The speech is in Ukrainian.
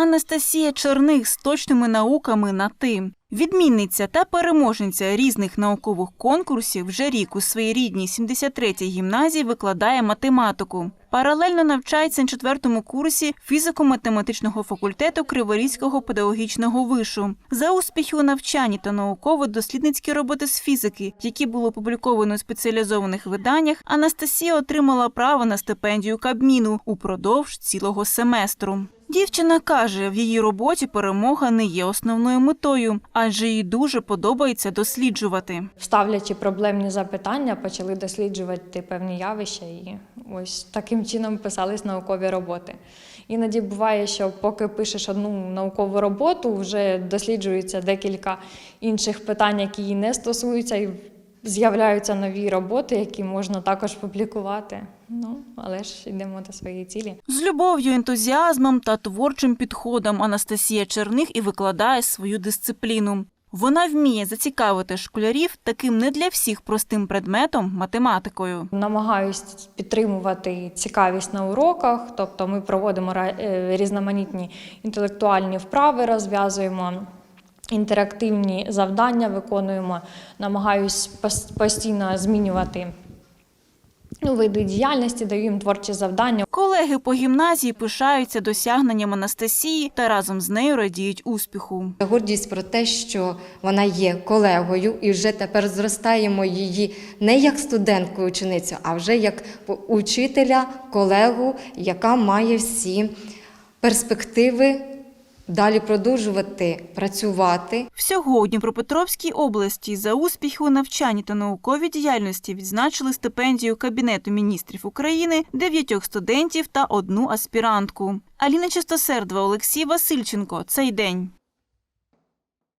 Анастасія Черних з точними науками на ти. Відмінниця та переможниця різних наукових конкурсів вже рік у своїй рідній 73-й гімназії викладає математику. Паралельно навчається на четвертому курсі фізико-математичного факультету Криворізького педагогічного вишу. За успіхи у навчанні та науково-дослідницькі роботи з фізики, які були опубліковані у спеціалізованих виданнях, Анастасія отримала право на стипендію Кабміну упродовж цілого семестру. Дівчина каже, в її роботі перемога не є основною метою, адже їй дуже подобається досліджувати. Ставлячи проблемні запитання, почали досліджувати певні явища і ось таким чином писались наукові роботи. Іноді буває, що поки пишеш одну наукову роботу, вже досліджується декілька інших питань, які її не стосуються, і з'являються нові роботи, які можна також публікувати. Ну, але ж йдемо до своєї цілі. З любов'ю, ентузіазмом та творчим підходом Анастасія Черних і викладає свою дисципліну. Вона вміє зацікавити школярів таким не для всіх простим предметом математикою. Намагаюсь підтримувати цікавість на уроках, тобто ми проводимо е, різноманітні інтелектуальні вправи, розв'язуємо. Інтерактивні завдання виконуємо, намагаюсь постійно змінювати ну, види діяльності, даю їм творчі завдання. Колеги по гімназії пишаються досягненням Анастасії та разом з нею радіють успіху. Гордість про те, що вона є колегою, і вже тепер зростаємо її не як студентку ученицю, а вже як учителя, колегу, яка має всі перспективи далі продовжувати працювати. Всього у Дніпропетровській області за успіхи у навчанні та науковій діяльності відзначили стипендію Кабінету міністрів України дев'ятьох студентів та одну аспірантку. Аліна Чистосердва, Олексій Васильченко. Цей день.